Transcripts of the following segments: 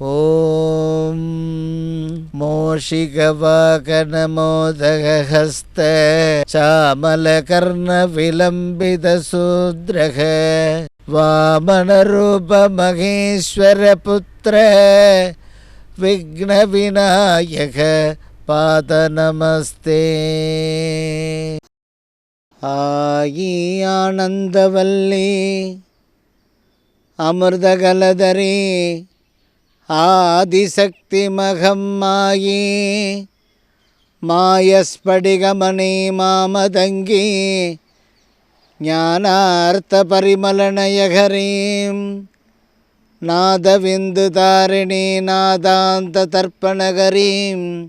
ॐ मोषिकवाकनमोदगहस्त श्यामलकर्णविलम्बितसूद्रः वामनरूपमहेश्वरपुत्र विघ्नविनायक पादनमस्ते आयी आनन्दवल्ली अमृतकलदरी ஆதிசக்தி மகம்மாயி மாயஸ்படிகமணி மாமதங்கி. ஞானார்த்த பரிமலனயகரீம் நாதவிந்து தாரிணி நாதாந்த தர்ப்பணகரீம்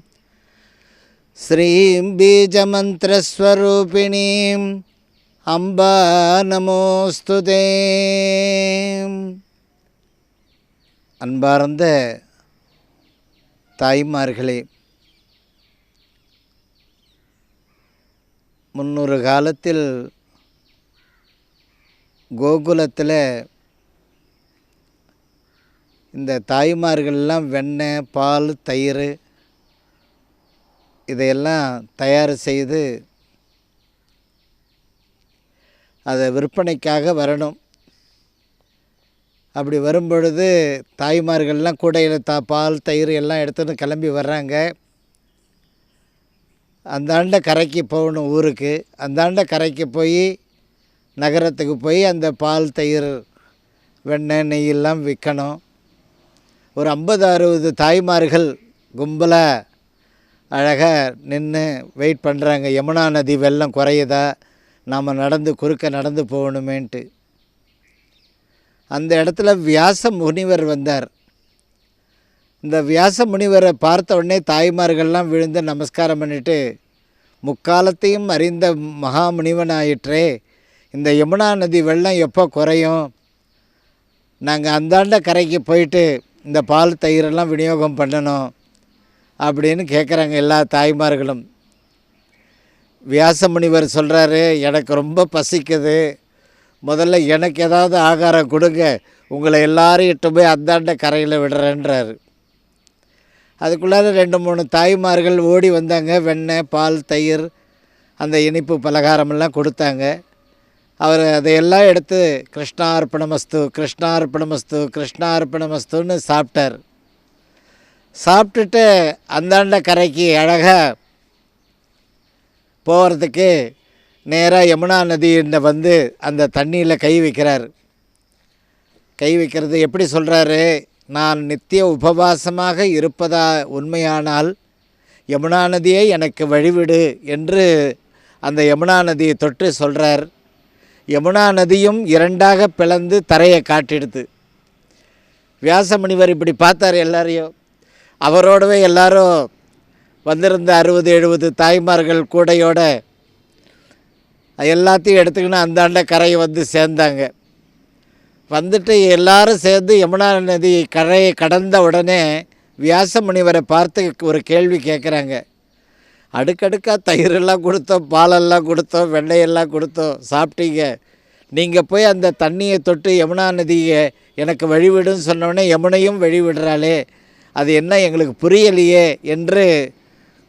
ஸ்ரீம் பீஜமந்திரஸ்வரூபிணீம் அம்பா நமோஸ்துதே. அன்பார்ந்த தாய்மார்களே முன்னொரு காலத்தில் கோகுலத்தில் இந்த தாய்மார்கள்லாம் வெண்ணெய் பால் தயிர் இதையெல்லாம் தயார் செய்து அதை விற்பனைக்காக வரணும். அப்படி வரும்பொழுது தாய்மார்கள்லாம் கூடையில் தா பால் தயிர் எல்லாம் எடுத்துன்னு கிளம்பி வர்றாங்க. அந்தாண்ட கரைக்கு போகணும் ஊருக்கு. அந்தாண்ட கரைக்கு போய் நகரத்துக்கு போய் அந்த பால் தயிர் வெண்ணெய் நெய்யெல்லாம் விற்கணும் ஒரு ஐம்பது அறுபது தாய்மார்கள் கும்பலாக அழகாக நின்று வெயிட் பண்ணுறாங்க யமுனா நதி வெள்ளம் குறையுதா? நாம் நடந்து குறுக்க நடந்து போகணுமேன்ட்டு. அந்த இடத்துல வியாச முனிவர் வந்தார். இந்த வியாச முனிவரை பார்த்த உடனே தாய்மார்கள்லாம் விழுந்து நமஸ்காரம் பண்ணிட்டு முக்காலத்தையும் அறிந்த மகா முனிவனாயிற்றே இந்த யமுனா நதி வெள்ளம் எப்போ குறையும்? நாங்கள் அந்தாண்ட கரைக்கு போயிட்டு இந்த பால் தயிரெல்லாம் விநியோகம் பண்ணணும் அப்படின்னு கேட்குறாங்க எல்லா தாய்மார்களும். வியாச முனிவர் சொல்கிறாரு எனக்கு ரொம்ப பசிக்குது. முதல்ல எனக்கு ஏதாவது ஆகாரம் கொடுங்க. உங்களை எல்லாரும் இட்டு போய் அந்தாண்ட கரையில் விடுறேன்றாரு. அதுக்குள்ளார ரெண்டு மூணு தாய்மார்கள் ஓடி வந்தாங்க. வெண்ணெய் பால் தயிர் அந்த இனிப்பு பலகாரமெல்லாம் கொடுத்தாங்க. அவர் அதையெல்லாம் எடுத்து கிருஷ்ணார்ப்பணமஸ்து கிருஷ்ணார்ப்பணமஸ்து கிருஷ்ணார்ப்பணமஸ்துன்னு சாப்பிட்டார். சாப்பிட்டுட்டு அந்தாண்ட கரைக்கு அழகாக போகிறதுக்கு நேராக யமுனா நதியில் வந்து அந்த தண்ணியில் கை வைக்கிறார். கை வைக்கிறது எப்படி சொல்கிறாரு நான் நித்திய உபவாசமாக இருப்பதா உண்மையானால் யமுனா நதியை எனக்கு வழிவிடு என்று அந்த யமுனா நதியை தொட்டு சொல்கிறார் யமுனா நதியும் இரண்டாக பிளந்து தரையை காட்டிடுது. வியாசமணிவர் இப்படி பார்த்தார் எல்லாரையும். அவரோடவே எல்லாரும் வந்திருந்த அறுபது எழுபது தாய்மார்கள் கூடையோட எல்லாத்தையும் எடுத்துக்கின்னு அந்தாண்ட கரையை வந்து சேர்ந்தாங்க. வந்துட்டு எல்லாரும் சேர்ந்து யமுனா நதி கரையை கடந்த உடனே வியாச முனிவரை பார்த்து ஒரு கேள்வி கேட்குறாங்க. அடுக்கடுக்காக தயிரெல்லாம் கொடுத்தோம் பாலெல்லாம் கொடுத்தோம் வெண்ணையெல்லாம் கொடுத்தோம் சாப்பிட்டீங்க. நீங்கள் போய் அந்த தண்ணியை தொட்டு யமுனா நதியை எனக்கு வழிவிடுன்னு சொன்னோடனே யமுனையும் வழிவிடுறாளே. அது என்ன எங்களுக்கு புரியலையே என்று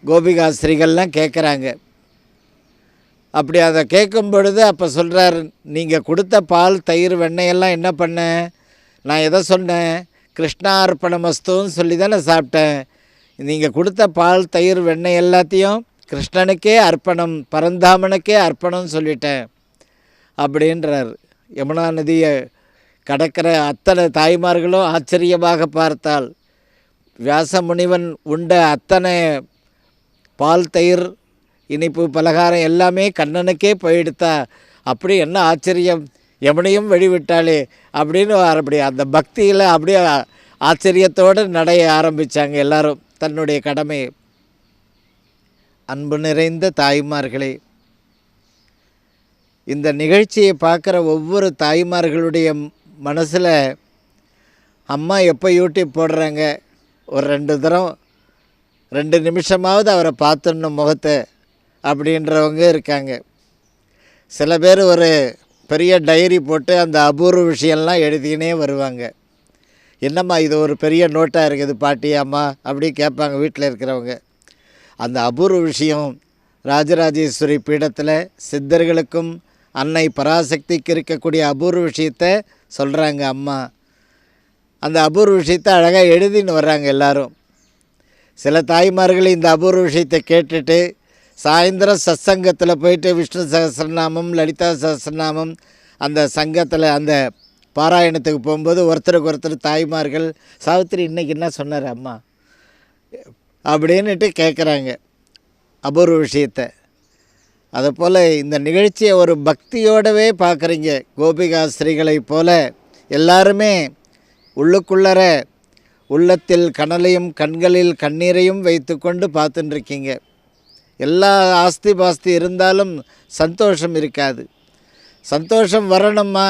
கோபிகாஸ்திரிகள்லாம் கேட்குறாங்க. அப்படி அதை கேட்கும் பொழுது அப்போ சொல்கிறார் நீங்கள் கொடுத்த பால் தயிர் வெண்ணெயெல்லாம் என்ன பண்ண? நான் எதை சொன்னேன்? கிருஷ்ணா கிருஷ்ணார்ப்பணமஸ்துன்னு சொல்லி தானே சாப்பிட்டேன். நீங்கள் கொடுத்த பால் தயிர் வெண்ணெய் எல்லாத்தையும் கிருஷ்ணனுக்கே அர்ப்பணம் பரந்தாமனுக்கே அர்ப்பணம்னு சொல்லிட்டேன். அப்படின்றார். யமுனா நதியை கடக்கிற அத்தனை தாய்மார்களும் ஆச்சரியமாக பார்த்தால் வியாச முனிவன் உண்ட அத்தனை பால் தயிர் இனிப்பு பலகாரம் எல்லாமே கண்ணனுக்கே போயிடுத்தா. அப்படி என்ன ஆச்சரியம்? எவனையும் வழிவிட்டாளே அப்படின்னு அப்படி அந்த பக்தியில் அப்படியே ஆச்சரியத்தோடு நடைய ஆரம்பித்தாங்க எல்லாரும் தன்னுடைய கடமை அன்பு நிறைந்த தாய்மார்களே இந்த நிகழ்ச்சியை பார்க்குற ஒவ்வொரு தாய்மார்களுடைய மனசில் அம்மா எப்போ யூடியூப் போடுறாங்க? ஒரு ரெண்டு தரம் ரெண்டு நிமிஷமாவது அவரை பார்த்துடணும் முகத்தை. அப்படின்றவங்க இருக்காங்க. சில பேர் ஒரு பெரிய டைரி போட்டு அந்த அபூர்வ விஷயம்லாம் எழுதினே வருவாங்க. என்னம்மா இது ஒரு பெரிய நோட்டாக இருக்குது பாட்டி அம்மா அப்படி கேட்பாங்க வீட்டில் இருக்கிறவங்க. அந்த அபூர்வ விஷயம் ராஜராஜேஸ்வரி பீடத்தில் சித்தர்களுக்கும் அன்னை பராசக்திக்கு இருக்கக்கூடிய அபூர்வ விஷயத்தை சொல்கிறாங்க அம்மா. அந்த அபூர்வ விஷயத்தை அழகாக எழுதின்னு வர்றாங்க எல்லாரும். சில தாய்மார்கள் இந்த அபூர்வ விஷயத்தை கேட்டுட்டு சாயந்தரம் சத்சங்கத்தில் போயிட்டு விஷ்ணு சகசிரநாமம் லலிதா சகசிரநாமம் அந்த சங்கத்தில் அந்த பாராயணத்துக்கு போகும்போது ஒருத்தருக்கு ஒருத்தர் தாய்மார்கள் சாவித்திரி இன்னைக்கு என்ன சொன்னார் அம்மா? அப்படின்னுட்டு கேட்குறாங்க அபூர்வ விஷயத்தை. அதுபோல் இந்த நிகழ்ச்சியை ஒரு பக்தியோடவே பார்க்குறீங்க கோபிகா ஸ்ரீகளைப் போல எல்லாருமே உள்ளுக்குள்ளற உள்ளத்தில் கனலையும் கண்களில் கண்ணீரையும் வைத்துக்கொண்டு பார்த்துட்டு இருக்கீங்க எல்லா ஆஸ்தி பாஸ்தி இருந்தாலும் சந்தோஷம் இருக்காது. சந்தோஷம் வரணுமா?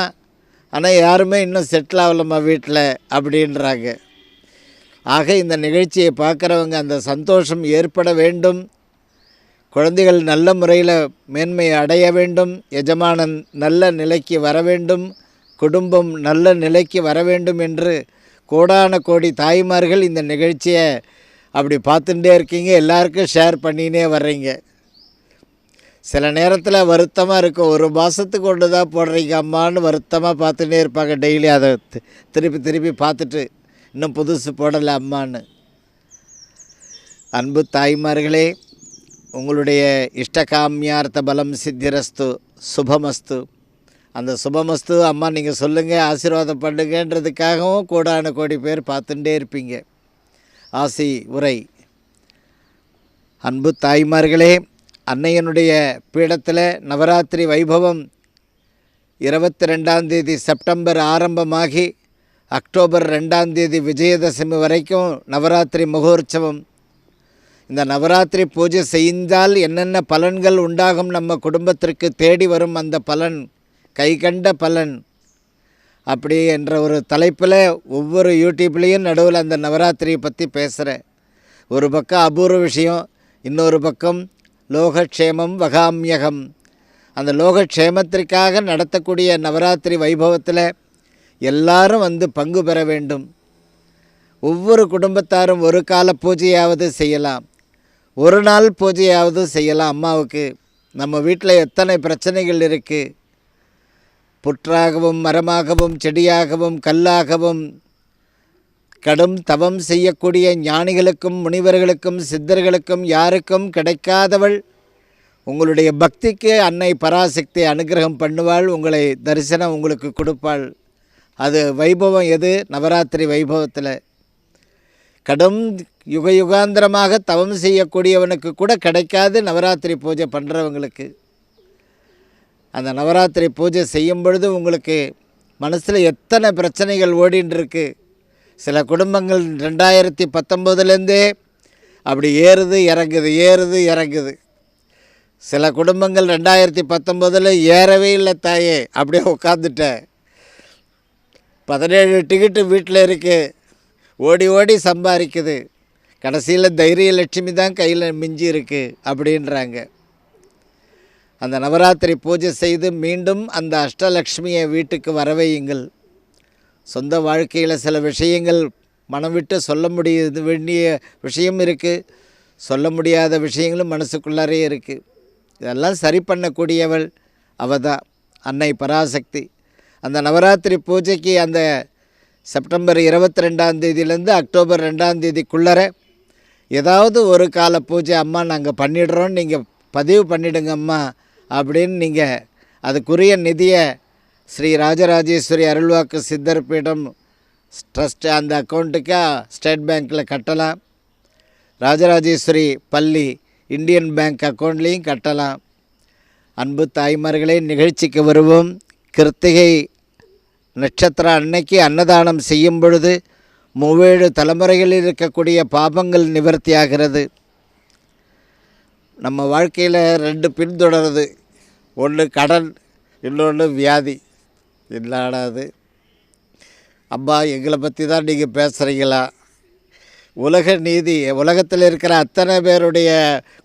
ஆனால் யாருமே இன்னும் செட்டில் ஆகலம்மா வீட்டில் அப்படின்றாங்க. ஆக இந்த நிகழ்ச்சியை பார்க்குறவங்க அந்த சந்தோஷம் ஏற்பட வேண்டும். குழந்தைகள் நல்ல முறையில் மேன்மையை அடைய வேண்டும். எஜமானன் நல்ல நிலைக்கு வர வேண்டும். குடும்பம் நல்ல நிலைக்கு வர வேண்டும் என்று கோடான கோடி தாய்மார்கள் இந்த நிகழ்ச்சியை அப்படி பார்த்துட்டே இருக்கீங்க எல்லாருக்கும் ஷேர் பண்ணினே வர்றீங்க. சில நேரத்தில் வருத்தமாக இருக்கும் ஒரு மாதத்துக்கு ஒன்று தான் போடுறீங்க அம்மான்னு வருத்தமாக பார்த்துட்டே இருப்பாங்க டெய்லி அதை திருப்பி திருப்பி பார்த்துட்டு இன்னும் புதுசு போடலை அம்மான்னு. அன்பு தாய்மார்களே உங்களுடைய இஷ்டகாமியார்த்த பலம் சித்திரஸ்து சுபமஸ்து. அந்த சுபமஸ்து அம்மா நீங்கள் சொல்லுங்கள் ஆசீர்வாதம் பண்ணுங்கன்றதுக்காகவும் கோடான கோடி பேர் பார்த்துட்டே இருப்பீங்க. ஆசி உரை. அன்பு தாய்மார்களே அன்னையனுடைய பீடத்தில் நவராத்திரி வைபவம் இருபத்தி ரெண்டாம் தேதி செப்டம்பர் ஆரம்பமாகி அக்டோபர் ரெண்டாம் தேதி விஜயதசமி வரைக்கும் நவராத்திரி மகோற்சவம் இந்த நவராத்திரி பூஜை செய்தால் என்னென்ன பலன்கள் உண்டாகும் நம்ம குடும்பத்திற்கு தேடி வரும் அந்த பலன் கைகண்ட பலன். அப்படி என்ற ஒரு தலைப்பில் ஒவ்வொரு யூடியூப்லேயும் நடுவில் அந்த நவராத்திரியை பற்றி பேசுகிறேன் ஒரு பக்கம் அபூர்வ விஷயம் இன்னொரு பக்கம் லோகக்ஷேமம் வகாமியகம். அந்த லோகக்ஷேமத்திற்காக நடத்தக்கூடிய நவராத்திரி வைபவத்தில் எல்லாரும் வந்து பங்கு பெற வேண்டும். ஒவ்வொரு குடும்பத்தாரும் ஒரு கால பூஜையாவது செய்யலாம். ஒரு நாள் பூஜையாவது செய்யலாம் அம்மாவுக்கு. நம்ம வீட்டில் எத்தனை பிரச்சனைகள் இருக்குது புற்றாகவும் மரமாகவும் செடியாகவும் கல்லாகவும் கடும் தவம் செய்யக்கூடிய ஞானிகளுக்கும் முனிவர்களுக்கும் சித்தர்களுக்கும் யாருக்கும் கிடைக்காதவள். உங்களுடைய பக்திக்கு அன்னை பராசக்தி அனுகிரகம் பண்ணுவாள் உங்களை தரிசனம் உங்களுக்கு கொடுப்பாள். அது வைபவம் எது? நவராத்திரி வைபவத்தில். கடும் யுக யுகாந்திரமாக தவம் செய்யக்கூடியவனுக்கு கூட கிடைக்காது நவராத்திரி பூஜை பண்ணுறவங்களுக்கு அந்த நவராத்திரி பூஜை செய்யும் பொழுது உங்களுக்கு மனசில் எத்தனை பிரச்சனைகள் ஓடின்னு சில குடும்பங்கள் ரெண்டாயிரத்தி பத்தொம்போதுலேருந்தே அப்படி ஏறுது இறங்குது ஏறுது இறங்குது. சில குடும்பங்கள் ரெண்டாயிரத்தி பத்தொம்போதில் ஏறவே இல்லை தாயே அப்படியே உட்காந்துட்டேன் பதினேழு டிக்கெட்டு வீட்டில் இருக்குது ஓடி ஓடி சம்பாதிக்குது. கடைசியில் தைரிய லட்சுமி தான் கையில் மிஞ்சி இருக்குது அப்படின்றாங்க. அந்த நவராத்திரி பூஜை செய்து மீண்டும் அந்த அஷ்டலக்ஷ்மியை வீட்டுக்கு வரவையுங்கள். சொந்த வாழ்க்கையில் சில விஷயங்கள் மனம் விட்டு சொல்ல முடிய வேண்டிய விஷயம் இருக்குது சொல்ல முடியாத விஷயங்களும் மனசுக்குள்ளாரே இருக்குது இதெல்லாம் சரி பண்ணக்கூடியவள் அவ தான் அன்னை பராசக்தி. அந்த நவராத்திரி பூஜைக்கு அந்த செப்டம்பர் இருபத்தி ரெண்டாம் தேதியிலேருந்து அக்டோபர் ரெண்டாம் தேதிக்குள்ளர ஏதாவது ஒரு கால பூஜை அம்மா நாங்கள் பண்ணிடுறோம் நீங்கள் பதிவு பண்ணிவிடுங்க அம்மா. அப்படின்னு நீங்கள் அதுக்குரிய நிதியை ஸ்ரீ ராஜராஜேஸ்வரி அருள்வாக்கு சித்தர் பீடம் ட்ரஸ்ட் அந்த அக்கௌண்ட்டுக்கு ஸ்டேட் பேங்க்கில் கட்டலாம். ராஜராஜேஸ்வரி பள்ளி இந்தியன் பேங்க் அக்கௌண்ட்லேயும் கட்டலாம். அன்பு தாய்மார்களே நிகழ்ச்சிக்கு வருவோம். கிருத்திகை நட்சத்திர அன்னைக்கு அன்னதானம் செய்யும் பொழுது மூவேழு தலைமுறைகளில் இருக்கக்கூடிய பாபங்கள் நிவர்த்தியாகிறது. நம்ம வாழ்க்கையில் ரெண்டு பின்தொடருது. ஒன்று கடன் இன்னொன்று வியாதி. இல்லாடாது அம்மா எங்களை பற்றி தான் நீங்கள் பேசுகிறீங்களா உலக நீதி உலகத்தில் இருக்கிற அத்தனை பேருடைய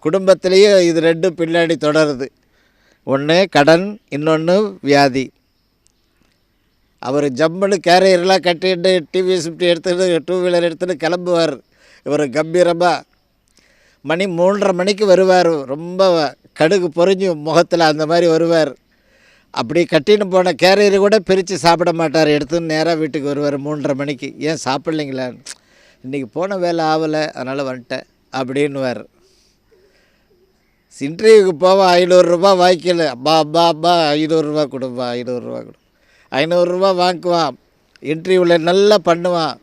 குடும்பத்திலேயும் இது ரெண்டும் பின்னாடி தொடருது. ஒன்று கடன் இன்னொன்று வியாதி. அவர் ஜம்முன்னு கேரியர்லாம் கட்டிட்டு டிவி ஸ்விஃப்ட் எடுத்துகிட்டு டூ வீலர் எடுத்துகிட்டு கிளம்புவார். இவர் கம்பீரமாக மணி மூன்றரை மணிக்கு வருவார். ரொம்ப கடுகு பொறிஞ்சு முகத்தில் அந்த மாதிரி வருவார். அப்படி கட்டின்னு போன கேரியரை கூட பிரித்து சாப்பிட மாட்டார். எடுத்துன்னு நேராக வீட்டுக்கு வருவார் மூன்றரை மணிக்கு. ஏன் சாப்பிட்லைங்களா? இன்றைக்கி போன வேலை ஆகலை அதனால் வந்துட்டேன் அப்படின்னுவார். இன்டர்வியூக்கு போவோம் ஐநூறுரூபா வாய்க்கல. அப்பா அப்பா அப்பா ஐநூறுரூவா கொடுப்பா ஐநூறுரூவா கொடு. ஐநூறுரூவா வாங்குவான். இன்டர்வியூவில் நல்லா பண்ணுவான்.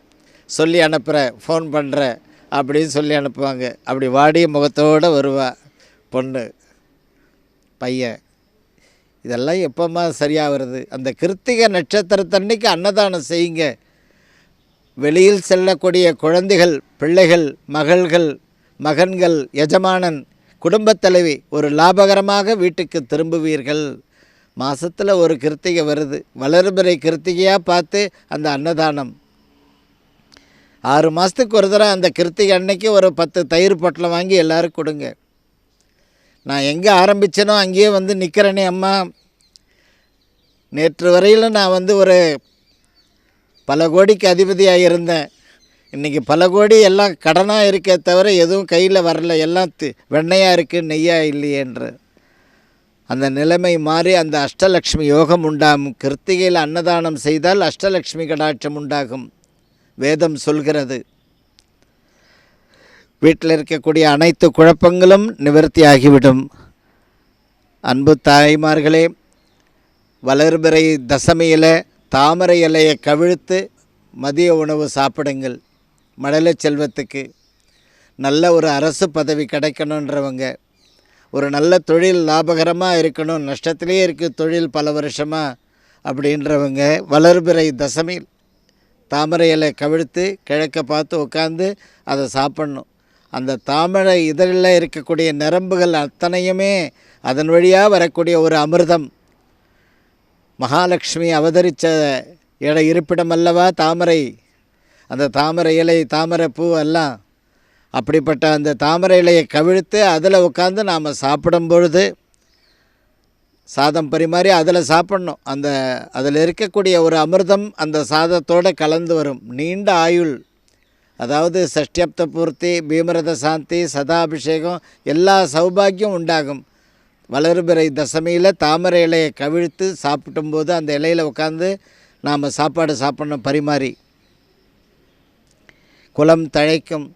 சொல்லி அனுப்புகிறேன் ஃபோன் பண்ணுறேன் அப்படின்னு சொல்லி அனுப்புவாங்க. அப்படி வாடிய முகத்தோடு வருவா பொண்ணு பையன். இதெல்லாம் எப்போம்மா சரியாக வருது அந்த கிருத்திகை நட்சத்திரத்தன்னைக்கு அன்னதானம் செய்யுங்க. வெளியில் செல்லக்கூடிய குழந்தைகள் பிள்ளைகள் மகள்கள் மகன்கள் எஜமானன் குடும்பத் தலைவி ஒரு லாபகரமாக வீட்டுக்கு திரும்புவீர்கள். மாதத்தில் ஒரு கிருத்திகை வருது. வளர்பிறை கிருத்திகையாக பார்த்து அந்த அன்னதானம் ஆறு மாதத்துக்கு ஒரு தடவை அந்த கிருத்திகை அன்னைக்கு ஒரு பத்து தயிர் பொட்டலம் வாங்கி எல்லோரும் கொடுங்க. நான் எங்கே ஆரம்பித்தேனோ அங்கேயே வந்து நிற்கிறேனே அம்மா. நேற்று வரையிலும் நான் வந்து ஒரு பல கோடிக்கு அதிபதியாக இருந்தேன். இன்றைக்கி பல கோடி எல்லாம் கடனாக இருக்கே தவிர எதுவும் கையில் வரல. எல்லாம் வெண்ணையாக இருக்குது நெய்யாக இல்லையேன்ற. அந்த நிலைமை மாறி அந்த அஷ்டலக்ஷ்மி யோகம் உண்டாகும். கிருத்திகையில் அன்னதானம் செய்தால் அஷ்டலக்ஷ்மி கடாட்சம் உண்டாகும். வேதம் சொல்கிறது. வீட்டில் இருக்கக்கூடிய அனைத்து குழப்பங்களும் நிவர்த்தி ஆகிவிடும் அன்பு தாய்மார்களே வளர்பிறை தசமியில் தாமரை இலையை கவிழ்த்து மதிய உணவு சாப்பிடுங்கள். மழலை செல்வத்துக்கு நல்ல ஒரு அரசு பதவி கிடைக்கணுன்றவங்க ஒரு நல்ல தொழில் லாபகரமாக இருக்கணும் நஷ்டத்திலே இருக்குது தொழில் பல வருஷமாக அப்படின்றவங்க வளர்பிறை தசமி தாமரை இலை கவிழ்த்து கிழக்க பார்த்து உட்காந்து அதை சாப்பிட்ணும். அந்த தாமரை இதழில் இருக்கக்கூடிய நரம்புகள் அத்தனையுமே அதன் வழியாக வரக்கூடிய ஒரு அமிர்தம். மகாலட்சுமி அவதரித்த இட இருப்பிடம் அல்லவா தாமரை? அந்த தாமரை இலை தாமரை பூ எல்லாம். அப்படிப்பட்ட அந்த தாமரை இலையை கவிழ்த்து அதில் உட்காந்து நாம் சாப்பிடும் பொழுது சாதம் பரிமாறி அதில் சாப்பிட்ணும். அந்த அதில் இருக்கக்கூடிய ஒரு அமிர்தம் அந்த சாதத்தோடு கலந்து வரும். நீண்ட ஆயுள். அதாவது சஷ்டியப்த பூர்த்தி பீமரத சாந்தி சதாபிஷேகம் எல்லா சௌபாகியம் உண்டாகும். வளர்பிறை தசமியில் தாமரை இலையை கவிழ்த்து சாப்பிட்டும்போது அந்த இலையில் உட்காந்து நாம் சாப்பாடு சாப்பிடணும் பரிமாறி. குலம் தழைக்கும்.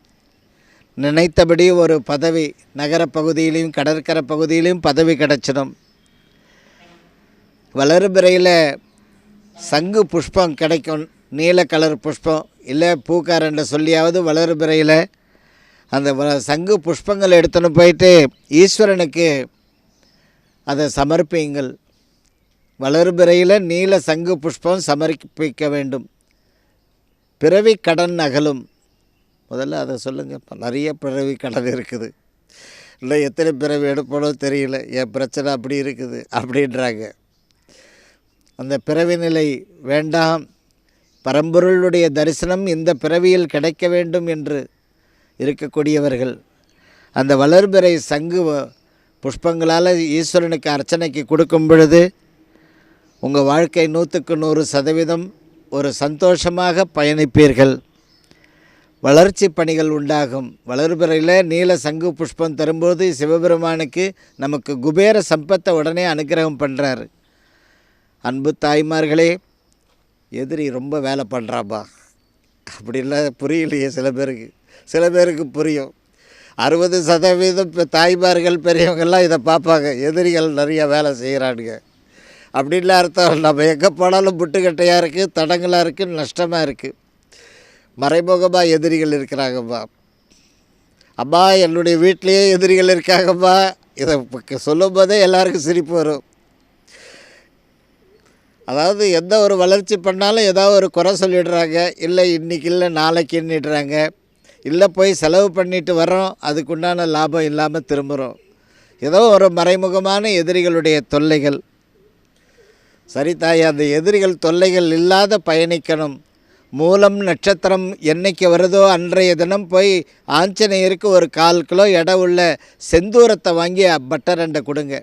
நினைத்தபடி ஒரு பதவி நகரப்பகுதியிலையும் கடற்கரை பகுதியிலையும் பதவி கிடச்சிடும். வளர்பிறையில் சங்கு புஷ்பம் கிடைக்கும். நீல கலர் புஷ்பம். இல்லை பூக்காரன்ற சொல்லியாவது வளர்பிறையில் அந்த சங்கு புஷ்பங்கள் எடுத்துன்னு போயிட்டு ஈஸ்வரனுக்கு அதை சமர்ப்பியுங்கள். வளர்பிறையில் நீல சங்கு புஷ்பம் சமர்ப்பிக்க வேண்டும். பிறவி கடன் அகலும். முதல்ல அதை சொல்லுங்கள் இப்போ நிறைய பிறவி கடன் இருக்குது. இல்லை எத்தனை பிறவி எடுப்பனோ தெரியல. என் பிரச்சனை அப்படி இருக்குது அப்படின்றாங்க. அந்த பிறவி நிலை வேண்டாம். பரம்பொருளுடைய தரிசனம் இந்த பிறவியில் கிடைக்க வேண்டும் என்று இருக்கக்கூடியவர்கள். அந்த வளர்பிறை சங்கு வ- புஷ்பங்களால் ஈஸ்வரனுக்கு அர்ச்சனைக்கு கொடுக்கும் பொழுது உங்கள் வாழ்க்கை நூற்றுக்கு நூறு சதவீதம் ஒரு சந்தோஷமாக பயணிப்பீர்கள். வளர்ச்சி பணிகள் உண்டாகும். வளர்பிறையில் நீல சங்கு புஷ்பம் தரும்போது சிவபெருமானுக்கு நமக்கு குபேர சம்பத்தை உடனே அனுக்கிரகம் பண்ணுறாரு அன்பு தாய்மார்களே எதிரி ரொம்ப வேலை பண்ணுறாப்பா அப்படிலாம் புரியலையே சில பேருக்கு. சில பேருக்கு புரியும். அறுபது சதவீதம் இப்போ தாய்மார்கள் பெரியவங்கள்லாம் இதை பார்ப்பாங்க. எதிரிகள் நிறையா வேலை செய்கிறானுங்க அப்படின்லாம் அர்த்தம் நம்ம எங்கே போனாலும் புட்டுக்கட்டையாக இருக்குது தடங்களாக இருக்குது நஷ்டமாக இருக்குது மறைமுகமாக எதிரிகள் இருக்கிறாங்கம்மா அம்மா என்னுடைய வீட்டிலையே எதிரிகள் இருக்காங்கம்மா இதை சொல்லும் போதே எல்லாருக்கும் சிரிப்பு வரும். அதாவது எந்த ஒரு வளர்ச்சி பண்ணாலும் ஏதாவது ஒரு குறை சொல்லிடுறாங்க. இல்லை இன்றைக்கி இல்லை நாளைக்குன்னுடுறாங்க. இல்லை போய் செலவு பண்ணிட்டு வரோம் அதுக்குண்டான லாபம் இல்லாமல் திரும்புகிறோம் ஏதோ ஒரு மறைமுகமான எதிரிகளுடைய தொல்லைகள். சரி தாய் அந்த எதிரிகள் தொல்லைகள் இல்லாத பயணிக்கணும். மூலம் நட்சத்திரம் என்னைக்கு வருதோ அன்றைய தினம் போய் ஆஞ்சநேயருக்கு ஒரு கால் கிலோ எடை உள்ள செந்தூரத்தை வாங்கி பட்டரண்டை கொடுங்க.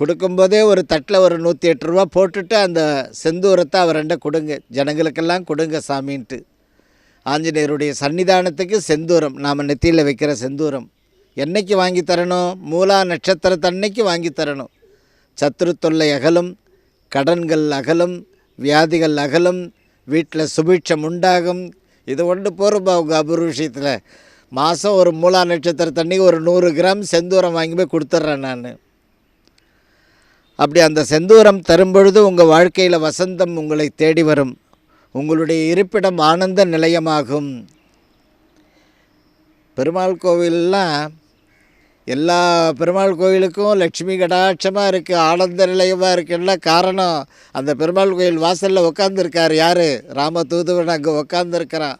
கொடுக்கும்போதே ஒரு தட்டில் ஒரு நூற்றி எட்டு ரூபா போட்டுட்டு அந்த செந்தூரத்தை அவர்கிட்ட கொடுங்க. ஜனங்களுக்கெல்லாம் கொடுங்க சாமின்ட்டு. ஆஞ்சநேயருடைய சன்னிதானத்துக்கு செந்தூரம். நாம் நெத்தியில் வைக்கிற செந்தூரம். என்னைக்கு வாங்கி தரணும்? மூலா நட்சத்திரத்தன்னைக்கு வாங்கி தரணும். சத்துரு தொல்லை அகலும் கடன்கள் அகலும் வியாதிகள் அகலும் வீட்டில் சுபிட்சம் உண்டாகும். இது ஒன்று போகிறப்பா உங்கள் அபூர்வ விஷயத்தில் மாதம் ஒரு மூலா நட்சத்திரத்தன்னைக்கு ஒரு நூறு கிராம் செந்தூரம் வாங்கி போய் கொடுத்துட்றேன் நான். அப்படி அந்த செந்தூரம் தரும்பொழுது உங்கள் வாழ்க்கையில் வசந்தம் உங்களை தேடி வரும். உங்களுடைய இருப்பிடம் ஆனந்த நிலையமாகும். பெருமாள் கோவிலெலாம் எல்லா பெருமாள் கோயிலுக்கும் லட்சுமி கடாட்சமாக இருக்குது ஆனந்த நிலையமாக இருக்குன்னா காரணம். அந்த பெருமாள் கோயில் வாசலில் உட்காந்துருக்கார் யார்? ராம தூதுவன் அங்கே உட்காந்துருக்கிறான்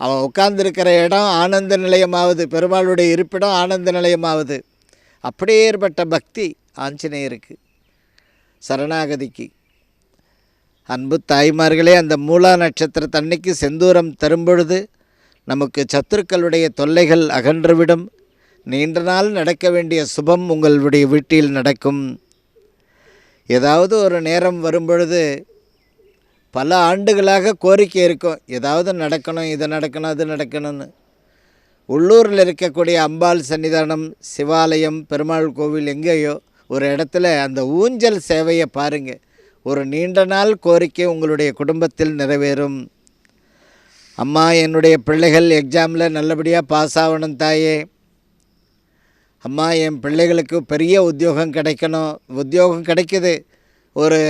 அவன் உட்காந்துருக்கிற இடம் ஆனந்த நிலையமாகுது பெருமாளுடைய இருப்பிடம் ஆனந்த நிலையமாகுது அப்படியேற்பட்ட பக்தி ஆஞ்சநேயருக்கு. சரணாகதிக்கு. அன்பு தாய்மார்களே அந்த மூலா நட்சத்திரத்தன்னைக்கு செந்தூரம் தரும்பொழுது நமக்கு சத்துருக்களுடைய தொல்லைகள் அகன்றுவிடும். நீண்ட நாள் நடக்க வேண்டிய சுபம் உங்களுடைய வீட்டில் நடக்கும். ஏதாவது ஒரு நேரம் வரும்பொழுது பல ஆண்டுகளாக கோரிக்கை இருக்கும். ஏதாவது நடக்கணும் இது நடக்கணும் அது நடக்கணும்னு. உள்ளூரில் இருக்கக்கூடிய அம்பாள் சன்னிதானம் சிவாலயம் பெருமாள் கோவில் எங்கேயோ ஒரு இடத்துல அந்த ஊஞ்சல் சேவையை பாருங்கள் ஒரு நீண்ட நாள் கோரிக்கை உங்களுடைய குடும்பத்தில் நிறைவேறும். அம்மா என்னுடைய பிள்ளைகள் எக்ஸாமில் நல்லபடியாக பாஸ் ஆகணும் தாயே. அம்மா என் பிள்ளைகளுக்கு பெரிய உத்தியோகம் கிடைக்கணும். உத்தியோகம் கிடைக்கிது. ஒரு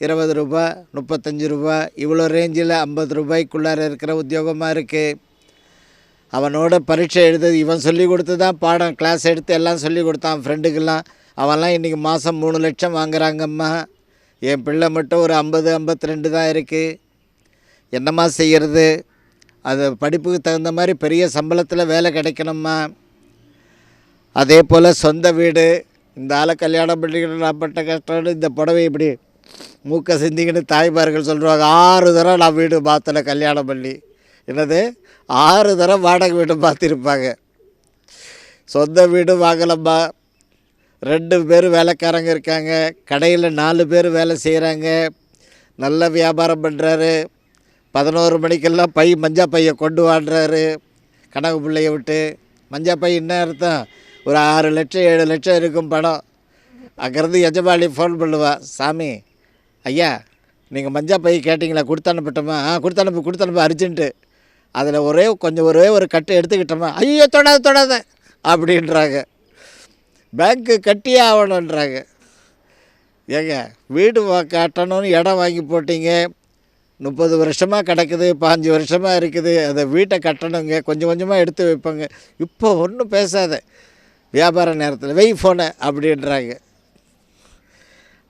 இருபது ரூபா முப்பத்தஞ்சு ரூபா இவ்வளோ ரேஞ்சில் ஐம்பது ரூபாய்க்குள்ளார இருக்கிற உத்தியோகமாக இருக்குது அவனோட பரீட்சை எழுது இவன் சொல்லி கொடுத்து தான் பாடம் கிளாஸ் எடுத்து எல்லாம் சொல்லி கொடுத்தான் ஃப்ரெண்டுக்கெல்லாம் அவன்லாம் இன்றைக்கி மாதம் மூணு லட்சம் வாங்குறாங்கம்மா. என் பிள்ளை மட்டும் ஒரு ஐம்பது ஐம்பத்தி ரெண்டு தான் இருக்குது என்னம்மா செய்கிறது அது படிப்புக்கு தகுந்த மாதிரி பெரிய சம்பளத்தில் வேலை கிடைக்கணும்மா. அதே போல் சொந்த வீடு இந்த ஆளை கல்யாணம் பண்ணிக்கிட்டு நான் பட்ட கஷ்டம்னு இந்த புடவை இப்படி மூக்க சிந்திக்கிட்டு தாய்மார்கள் சொல்லுவாங்க ஆறு தடவை நான் வீடு பார்த்தல கல்யாணம் பண்ணி. என்னது? ஆறு தடவை வாடகை வீடு பார்த்துருப்பாங்க சொந்த வீடு வாங்கலம்மா. ரெண்டு பேர் வேலைக்காரங்க இருக்காங்க. கடையில் நாலு பேர் வேலை செய்கிறாங்க நல்ல வியாபாரம் பண்ணுறாரு பதினோரு மணிக்கெல்லாம் பை மஞ்சா பையை கொண்டு வாடுறாரு. கனவு பிள்ளைய விட்டு. மஞ்சா பை என்ன அர்த்தம்? ஒரு ஆறு லட்சம் ஏழு லட்சம் இருக்கும் படம் அங்கேருந்து எஜமானி ஃபோன் பண்ணுவா. சாமி ஐயா நீங்கள் மஞ்சா பை கேட்டிங்களா? கொடுத்தனுப்பட்டோமா ஆ கொடுத்து அனுப்பு கொடுத்து அனுப்பு அர்ஜென்ட்டு அதில் ஒரே கொஞ்சம் ஒரே ஒரு கட்டு எடுத்துக்கிட்டோமா? ஐயோ தொடாத தொடாத அப்படின்றாங்க. பேங்க்கு கட்டியே ஆகணுன்றாங்க. ஏங்க வீடு கட்டணும்னு இடம் வாங்கி போட்டீங்க. முப்பது வருஷமாக கிடக்குது பாஞ்சு வருஷமாக இருக்குது. அதை வீட்டை கட்டணுங்க. கொஞ்சம் கொஞ்சமாக எடுத்து வைப்பாங்க. இப்போ ஒன்றும் பேசாத. வியாபார நேரத்தில் வெய் ஃபோனை அப்படின்றாங்க.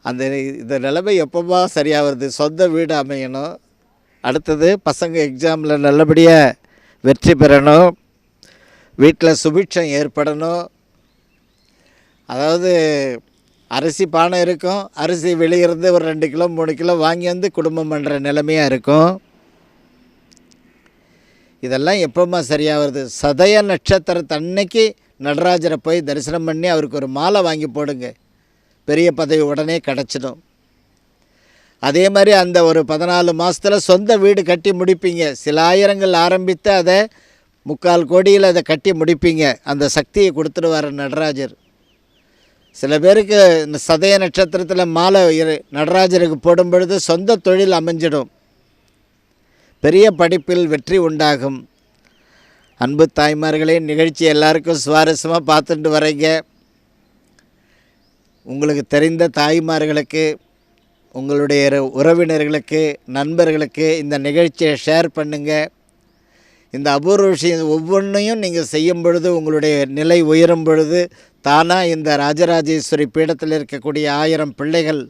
அந்த இந்த நிலைமை எப்போமா சரியாக வருது சொந்த வீடு அமையணும். அடுத்தது பசங்க எக்ஸாமில் நல்லபடியாக வெற்றி பெறணும். வீட்டில் சுபிட்சம் ஏற்படணும். அதாவது அரிசி பானை இருக்கும் அரிசி வெளியிருந்து ஒரு ரெண்டு கிலோ மூணு கிலோ வாங்கி வந்து குடும்பம் பண்ணுற நிலைமையாக இருக்கும். இதெல்லாம் எப்போம்மா சரியாக வருது? சதய நட்சத்திரத்தன்னைக்கு நடராஜரை போய் தரிசனம் பண்ணி அவருக்கு ஒரு மாலை வாங்கி போடுங்க. பெரிய பதவி உடனே கிடச்சிடும். அதே மாதிரி அந்த ஒரு பதினாலு மாதத்தில் சொந்த வீடு கட்டி முடிப்பீங்க. சில ஆயிரங்கள் ஆரம்பித்து அதை முக்கால் கோடியில் அதை கட்டி முடிப்பீங்க. அந்த சக்தியை கொடுத்துடுவார் நடராஜர். சில பேருக்கு இந்த சதய நட்சத்திரத்தில் மாலை நடராஜருக்கு போடும் பொழுது சொந்த தொழில் அமைஞ்சிடும். பெரிய படிப்பில் வெற்றி உண்டாகும். அன்பு தாய்மார்களே நிகழ்ச்சி எல்லாருக்கும் சுவாரஸ்யமாக பார்த்துட்டு வரீங்க. உங்களுக்கு தெரிந்த தாய்மார்களுக்கு உங்களுடைய உறவினர்களுக்கு நண்பர்களுக்கு இந்த நிகழ்ச்சியை ஷேர் பண்ணுங்கள் இந்த அபூர்வ விஷயம் ஒவ்வொன்றையும் நீங்கள் செய்யும் பொழுது உங்களுடைய நிலை உயரும் பொழுது தானாக இந்த ராஜராஜேஸ்வரி பீடத்தில் இருக்கக்கூடிய ஆயிரம் பிள்ளைகள்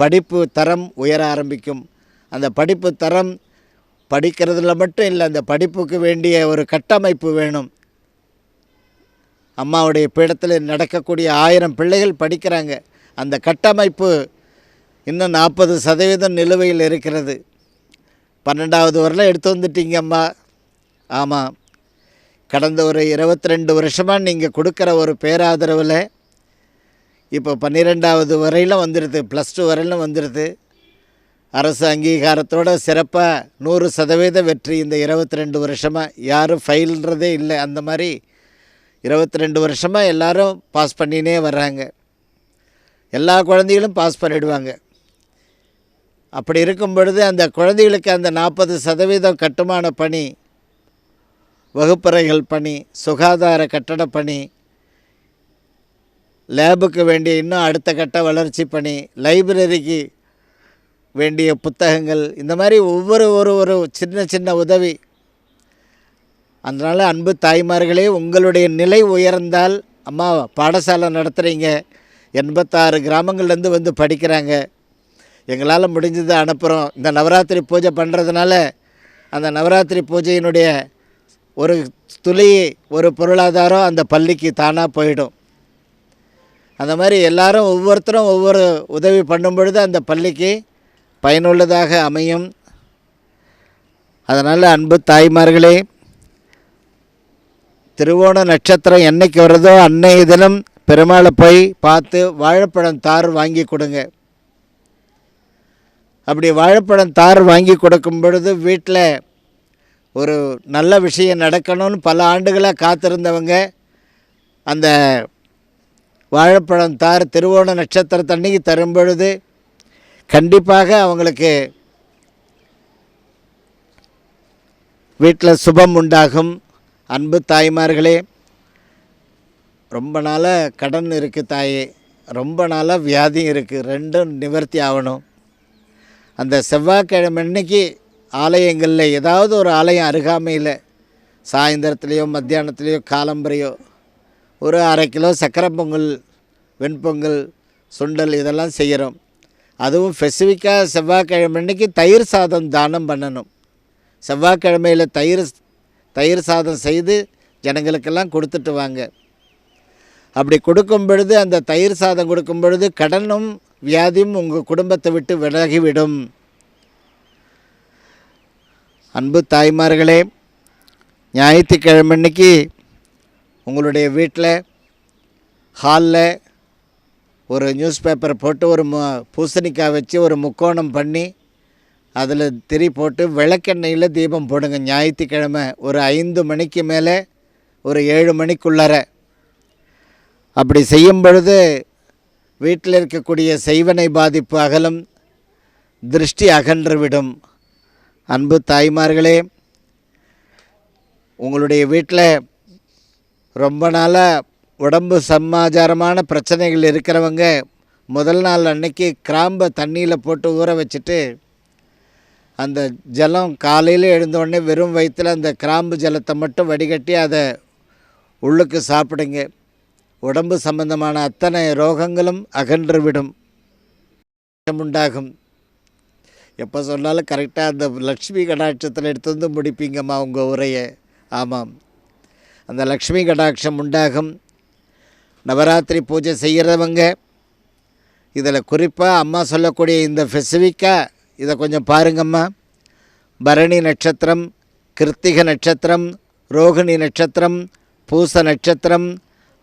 படிப்பு தரம் உயர ஆரம்பிக்கும். அந்த படிப்பு தரம் படிக்கிறதுல மட்டும் இல்லை அந்த படிப்புக்கு வேண்டிய ஒரு கட்டமைப்பு வேணும். அம்மாவுடைய பீடத்தில் நடக்கக்கூடிய ஆயிரம் பிள்ளைகள் படிக்கிறாங்க. அந்த கட்டமைப்பு இன்னும் நாற்பது சதவீதம் நிலுவையில் இருக்கிறது. பன்னெண்டாவது வரலாம் எடுத்து வந்துட்டீங்கம்மா ஆமாம் கடந்த ஒரு இருபத்தி ரெண்டு வருஷமாக நீங்கள் கொடுக்குற ஒரு பேராதரவில் இப்போ பன்னிரெண்டாவது வரையிலும் வந்துடுது ப்ளஸ் டூ வரையிலும் வந்துடுது அரசு அங்கீகாரத்தோட சிறப்பாக நூறு சதவீத வெற்றி இந்த இருபத்தி ரெண்டு வருஷமாக யாரும் ஃபெயில்ன்றதே இல்லை. அந்த மாதிரி இருபத்தி ரெண்டு வருஷமாக எல்லோரும் பாஸ் பண்ணினே வர்றாங்க. எல்லா குழந்தைகளும் பாஸ் பண்ணிடுவாங்க. அப்படி இருக்கும் பொழுது அந்த குழந்தைகளுக்கு அந்த நாற்பது சதவீதம் கட்டுமான பணி வகுப்பறைகள் பணி சுகாதார கட்டட பணி லேபுக்கு வேண்டிய இன்னும் அடுத்த கட்ட வளர்ச்சி பணி லைப்ரரிக்கு வேண்டிய புத்தகங்கள் இந்த மாதிரி ஒவ்வொரு ஒரு ஒரு சின்ன சின்ன உதவி. அதனால் அன்பு தாய்மார்களே உங்களுடைய நிலை உயர்ந்தால் அம்மா பாடசாலை நடத்துகிறீங்க எண்பத்தாறு கிராமங்கள்லேருந்து வந்து படிக்கிறாங்க. எங்களால் முடிஞ்சதை அனுப்புகிறோம் இந்த நவராத்திரி பூஜை பண்ணுறதுனால அந்த நவராத்திரி பூஜையினுடைய ஒரு துளி ஒரு பொருளாதாரம் அந்த பள்ளிக்கு தானாக போயிடும். அந்த மாதிரி எல்லாரும் ஒவ்வொருத்தரும் ஒவ்வொரு உதவி பண்ணும் பொழுது அந்த பள்ளிக்கு பயனுள்ளதாக அமையும். அதனால் அன்பு தாய்மார்களே திருவோண நட்சத்திரம் என்னைக்கு வருதோ அன்னைய தினம் பெருமாளை போய் பார்த்து வாழைப்பழம் தார் வாங்கி கொடுங்க. அப்படி வாழைப்பழம் தார் வாங்கி கொடுக்கும் பொழுது வீட்டில் ஒரு நல்ல விஷயம் நடக்கணும்னு பல ஆண்டுகளாக காத்திருந்தவங்க அந்த வாழைப்பழம் தார் திருவோண நட்சத்திரத்தன்னைக்கு தரும் பொழுது கண்டிப்பாக அவங்களுக்கு வீட்டில் சுபம் உண்டாகும். அன்பு தாய்மார்களே ரொம்ப நாளாக கடன் இருக்குது தாயே ரொம்ப நாளாக வியாதியும் இருக்குது ரெண்டும் நிவர்த்தி ஆகணும். அந்த செவ்வாய்க்கிழமை அன்னைக்கு ஆலயங்களில் ஏதாவது ஒரு ஆலயம் அருகாமையில் சாயந்தரத்துலேயோ மத்தியானத்துலேயோ காலம்பரையோ ஒரு அரை கிலோ சக்கரை பொங்கல் வெண்பொங்கல் சுண்டல் இதெல்லாம் செய்கிறோம். அதுவும் ஸ்பெசிஃபிக்காக செவ்வாய்க்கிழமை அன்னைக்கு தயிர் சாதம் தானம் பண்ணணும். செவ்வாய்க்கிழமையில் தயிர் தயிர் சாதம் செய்து ஜனங்களுக்கெல்லாம் கொடுத்துட்டு வாங்க. அப்படி கொடுக்கும் பொழுது அந்த தயிர் சாதம் கொடுக்கும் பொழுது கடனும் வியாதியும் உங்கள் குடும்பத்தை விட்டு விலகிவிடும். அன்பு தாய்மார்களே ஞாயிற்றுக்கிழமை அன்னைக்கு உங்களுடைய வீட்டில் ஹாலில் ஒரு நியூஸ் பேப்பர் போட்டு ஒரு மு பூசணிக்காய் வச்சு ஒரு முக்கோணம் பண்ணி அதில் திரி போட்டு விளக்கெண்ணெயில் தீபம் போடுங்க. ஞாயிற்றுக்கிழமை ஒரு ஐந்து மணிக்கு மேலே ஒரு ஏழு மணிக்குள்ளார. அப்படி செய்யும் பொழுது வீட்டில் இருக்கக்கூடிய செய்வனை பாதிப்பு அகலும் திருஷ்டி அகன்றுவிடும் அன்பு தாய்மார்களே உங்களுடைய வீட்டில் ரொம்ப நாளாக உடம்பு சமாச்சாரமான பிரச்சனைகள் இருக்கிறவங்க முதல் நாள் அன்னைக்கு கிராம்பை தண்ணியில் போட்டு ஊற வச்சுட்டு அந்த ஜலம் காலையில் எழுந்தோடனே வெறும் வயிற்றில் அந்த கிராம்பு ஜலத்தை மட்டும் வடிகட்டி அதை உள்ளுக்கு சாப்பிடுங்க. உடம்பு சம்பந்தமான அத்தனை ரோகங்களும் அகன்றுவிடும் உண்டாகும். எப்போ சொன்னாலும் கரெக்டாக அந்த லக்ஷ்மி கடாட்சத்தில் எடுத்து வந்து முடிப்பீங்கம்மா உங்கள் உரையை. ஆமாம். அந்த லக்ஷ்மி கடாட்சம் உண்டாகும். நவராத்திரி பூஜை செய்கிறவங்க இதில் குறிப்பாக அம்மா சொல்லக்கூடிய இந்த ஃபெசிஃபிக்காக இதை கொஞ்சம் பாருங்கம்மா. பரணி நட்சத்திரம் கிருத்திக நட்சத்திரம் ரோகிணி நட்சத்திரம் பூச நட்சத்திரம்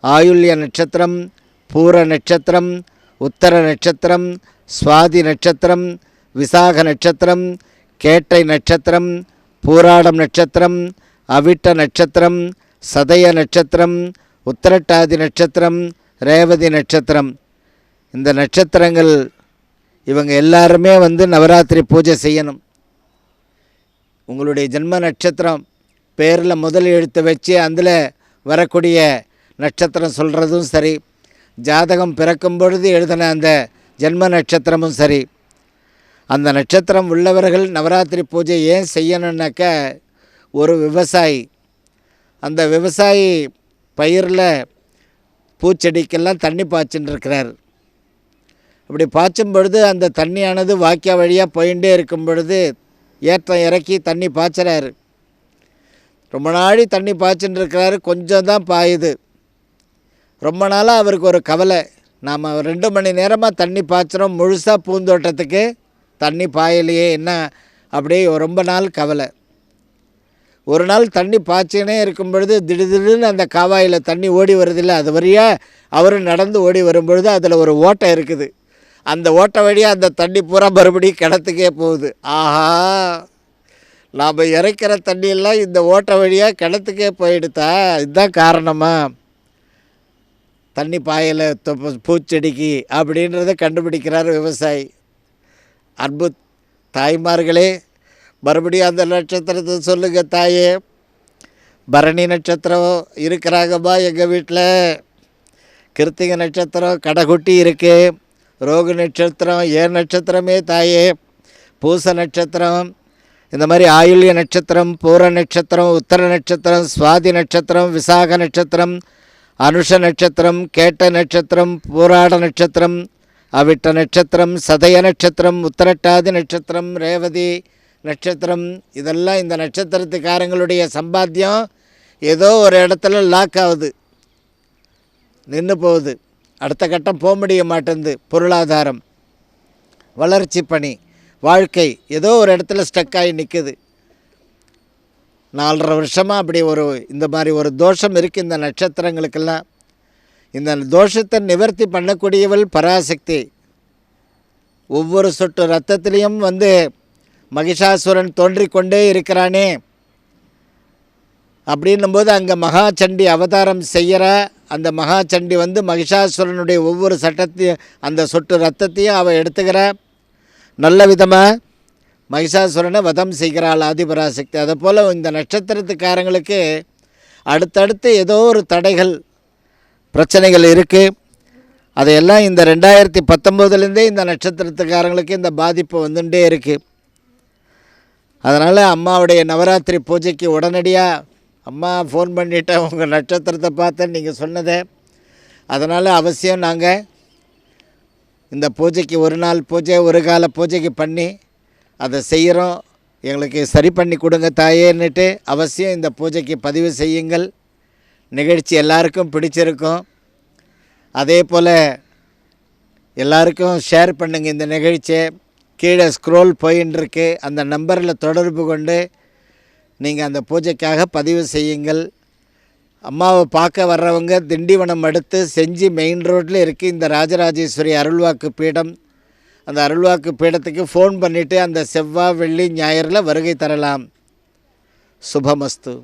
ஆயுள்ய நட்சத்திரம் பூர நட்சத்திரம் உத்தர நட்சத்திரம் சுவாதி நட்சத்திரம் விசாக நட்சத்திரம் கேட்டை நட்சத்திரம் பூராடம் நட்சத்திரம் அவிட்ட நட்சத்திரம் சதய நட்சத்திரம் உத்திரட்டாதி நட்சத்திரம் ரேவதி நட்சத்திரம். இந்த நட்சத்திரங்கள் இவங்க எல்லாருமே வந்து நவராத்திரி பூஜை செய்யணும். உங்களுடைய ஜென்ம நட்சத்திரம் பேரில் முதல் எழுத்து வச்சு அதில் வரக்கூடிய நட்சத்திரம் சொல்கிறதும் சரி. ஜாதகம் பிறக்கும் பொழுது எழுதின அந்த ஜென்ம நட்சத்திரமும் சரி. அந்த நட்சத்திரம் உள்ளவர்கள் நவராத்திரி பூஜை ஏன் செய்யணுன்னாக்க ஒரு விவசாயி. அந்த விவசாயி பயிரில் பூச்செடிக்கெல்லாம் தண்ணி பாய்ச்சின்னு இருக்கிறார். அப்படி பாய்ச்சும் பொழுது அந்த தண்ணியானது வாக்கிய வழியாக போயிட்டே இருக்கும் பொழுது ஏற்றம் இறக்கி தண்ணி பாய்ச்சுறாரு. ரொம்ப நாளி தண்ணி பாய்ச்சின்னு இருக்கிறாரு கொஞ்சம் தான் பாயுது. ரொம்ப நாளாக அவருக்கு ஒரு கவலை. நாம் ரெண்டு மணி நேரமாக தண்ணி பாய்ச்சுறோம் முழுசாக பூந்தோட்டத்துக்கு. தண்ணி பாயலையே என்ன? அப்படியே ரொம்ப நாள் கவலை. ஒரு நாள் தண்ணி பாய்ச்சினே இருக்கும் பொழுது திடீர்னு அந்த காவாயில் தண்ணி ஓடி வருதில்ல அது வழியாக அவர் நடந்து ஓடி வரும்பொழுது அதில் ஒரு ஓட்டை இருக்குது. அந்த ஓட்டை வழியாக அந்த தண்ணி பூரா மறுபடியும் கிணத்துக்கே போகுது. ஆஹா! நாம் இறைக்கிற தண்ணியெல்லாம் இந்த ஓட்டை வழியாக கிணத்துக்கே போயிடுதா? இதுதான் காரணமாக தண்ணி பாயலை பூச்செடிக்கு அப்படின்றத கண்டுபிடிக்கிறார் விவசாயி. அன்பு தாய்மார்களே மறுபடியும் அந்த நட்சத்திரத்தை சொல்லுங்கள் தாயே. பரணி நட்சத்திரம் இருக்கிறாங்கம்மா எங்கள் வீட்டில். கிருத்திக நட்சத்திரம் கடைக்குட்டி இருக்குது ரோகு நட்சத்திரம் ஏன் நட்சத்திரமே தாயே. பூச நட்சத்திரம் இந்த மாதிரி ஆயுள்ய நட்சத்திரம் பூர நட்சத்திரம் உத்தர நட்சத்திரம் சுவாதி நட்சத்திரம் விசாக நட்சத்திரம் அனுஷ நட்சத்திரம் கேட்ட நட்சத்திரம் பூராட நட்சத்திரம் அவிட்ட நட்சத்திரம் சதய நட்சத்திரம் உத்தரட்டாதி நட்சத்திரம் ரேவதி நட்சத்திரம் இதெல்லாம் இந்த நட்சத்திரத்துக்காரங்களுடைய சம்பாத்தியம் ஏதோ ஒரு இடத்துல லாக் ஆகுது. நின்று போகுது. அடுத்த கட்டம் போக முடிய மாட்டேங்குது. பொருளாதாரம் வளர்ச்சி பணி வாழ்க்கை ஏதோ ஒரு இடத்துல ஸ்டக் ஆகி நிற்குது நாலரை வருஷமாக அப்படி ஒரு இந்த மாதிரி ஒரு தோஷம் இருக்குது இந்த நட்சத்திரங்களுக்கெல்லாம். இந்த தோஷத்தை நிவர்த்தி பண்ணக்கூடியவள் பராசக்தி. ஒவ்வொரு சொட்டு ரத்தத்திலையும் வந்து மகிஷாசுரன் தோன்றிக்கொண்டே இருக்கிறானே. அப்படின்னும்போது அங்கே மகாச்சண்டி அவதாரம் செய்கிற அந்த மகாச்சண்டி வந்து மகிஷாசுரனுடைய ஒவ்வொரு சட்டத்தையும் அந்த சொட்டு ரத்தத்தையும் அவள் எடுத்துக்கிற. நல்ல விதமாக மகிஷாசுரனை வதம் செய்கிறாள் ஆதிபராசக்தி. அதை போல் இந்த நட்சத்திரத்துக்காரங்களுக்கு அடுத்தடுத்து ஏதோ ஒரு தடைகள் பிரச்சனைகள் இருக்குது அதையெல்லாம் இந்த ரெண்டாயிரத்தி பத்தொம்போதுலேருந்தே இந்த நட்சத்திரத்துக்காரங்களுக்கு இந்த பாதிப்பு வந்துட்டே இருக்குது அதனால் அம்மாவுடைய நவராத்திரி பூஜைக்கு உடனடியாக அம்மா ஃபோன் பண்ணிட்டேன் உங்கள் நட்சத்திரத்தை பார்த்தேன் நீங்கள் சொன்னதை. அதனால் அவசியம் நாங்கள் இந்த பூஜைக்கு ஒரு நாள் பூஜை ஒரு கால பூஜைக்கு பண்ணி அதை செய்கிறோம் எங்களுக்கு சரி பண்ணி கொடுங்க தாயேன்னுட்டு அவசியம் இந்த பூஜைக்கு பதிவு செய்யுங்கள். நிகழ்ச்சி எல்லாருக்கும் பிடிச்சிருக்கும். அதே போல் எல்லாருக்கும் ஷேர் பண்ணுங்கள் இந்த நிகழ்ச்சியை கீழே ஸ்க்ரோல் போயின்ட்டுருக்கு அந்த நம்பரில் தொடர்பு கொண்டு நீங்கள் அந்த பூஜைக்காக பதிவு செய்யுங்கள். அம்மாவை பார்க்க வர்றவங்க திண்டிவனம் அடுத்து செஞ்சி மெயின் ரோட்டில் இருக்குது இந்த ராஜராஜேஸ்வரி அருள்வாக்கு பீடம். அந்த அருள்வாக்கு பீடத்துக்கு ஃபோன் பண்ணிவிட்டு அந்த செவ்வாய் வெள்ளி ஞாயிறில் வருகை தரலாம். சுபமஸ்து.